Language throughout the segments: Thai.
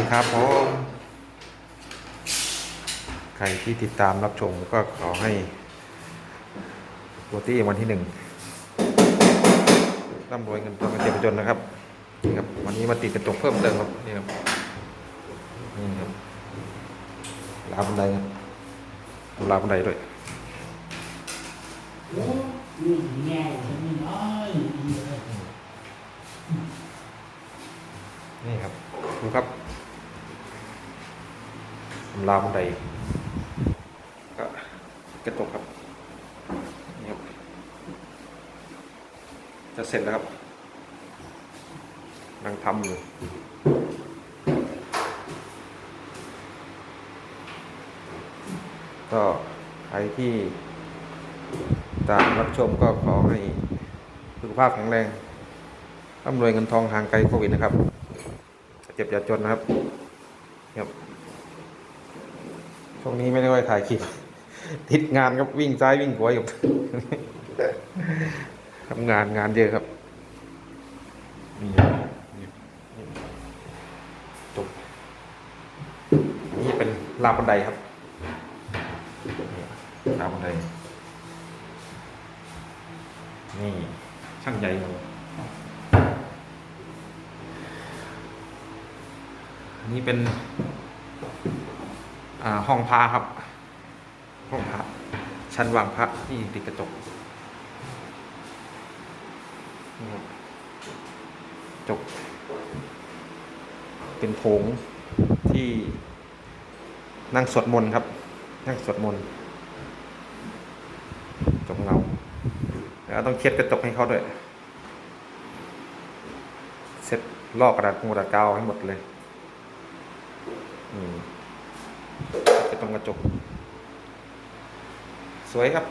ดีครับผมใครที่ติดตามรับชมก็ขอให้โรตี้วันที่หนึ่งร่ำรวยเงินทองกันเจ็บจนนะครับนี่ครับ วันนี้มาติดกระจกเพิ่มเติมครับนี่ครับนี่ครับราวบันไดครับราวบันไดด้วยนี่แง่ฉันนี่น้อยดีเลยนี่ครับดูครับ ราวบันไดก็กระจกครับนี่ครับ จะเสร็จแล้วครับกำลังทำอยู่ก็ใครที่ตามรับชมก็ขอให้สุขภาพแข็งแรงร่ำรวยเงินทองห่างไกลโควิดนะครับเจ็บอย่าจนนะครับครับ ช่วงนี้ไม่ได้ค่อยถ่ายคลิป ติดงานครับวิ่งซ้ายวิ่งขวาอยู่ทำงานงานเยอะครับนี่ครับนี่เป็นราวบันไดครับราวบันไดนี่ช่างใหญ่เลยนนี้เป็น ห้องพระครับ ห้องพระชั้นวางพระที่ติดกระจกนี่ครับกระจกเป็นโถงที่นั่งสวดมนต์ครับ นั่งสวดมนต์จกเงาแล้วต้องเช็ดกระจกให้เขาด้วยเซ็ตลอกกระดาษงูกระดาษกาวให้หมดเลย อืม จะตรงกระจก สวยครับ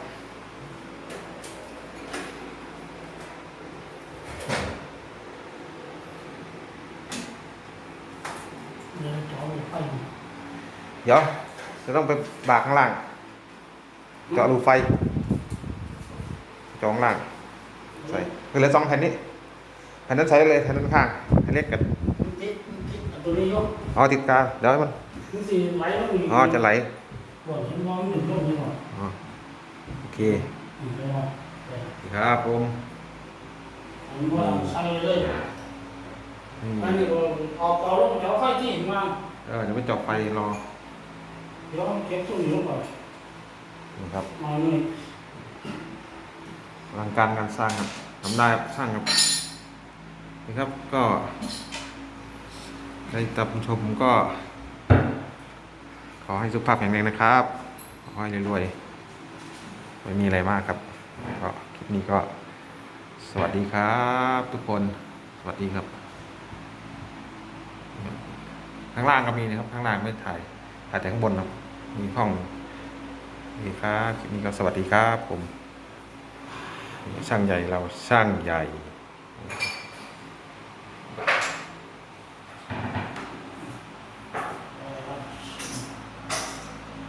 เดี๋ยวจอไปเดี๋ยวจะต้องไปบากข้างล่างเจาะรูไฟเจาะข้างล่าง ใส่คือเหลือสองแผ่นนี้แผ่นนั้นใช้เลยแผ่นนั้นข้างแผ่นเล็กกันติดติดตัวนี้ยกอ๋อติดกาวเดี๋ยวให้มัน นี่สิไหลล้วมีอ๋อจะไหลบ่นมองหนึ่งลงนี่หน่อยอ๋อโอเคอืมไปหน่อยไปครับผมอันนี้ว่าใส่เลยอืมอันนี้ก็เอาเกาลงเดี๋ยวค่อยที่มาเออเดี๋ยวไปจาะไฟรอเดี๋ยวเก็บตู้นี้ลงก่อนนี่ครับมาหน่อลังการการสร้างครับทำได้ครับสร้างครับนี่ครับก็ได้ตามชมก็ อให้สุขภาพแข็งแรงนะครับ ขอให้รวยๆไม่มีอะไรมากครับก็คลิปนี้ก็สวัสดีครับ ทุกคน สวัสดีครับ ข้างล่างก็มีนะครับ ข้างล่างไม่ถ่าย ถ่ายแต่ข้างบนครับ มีห้องนี่ครับคลิปนี้ก็สวัสดีครับผม ช่างใหญ่เราช่างใหญ่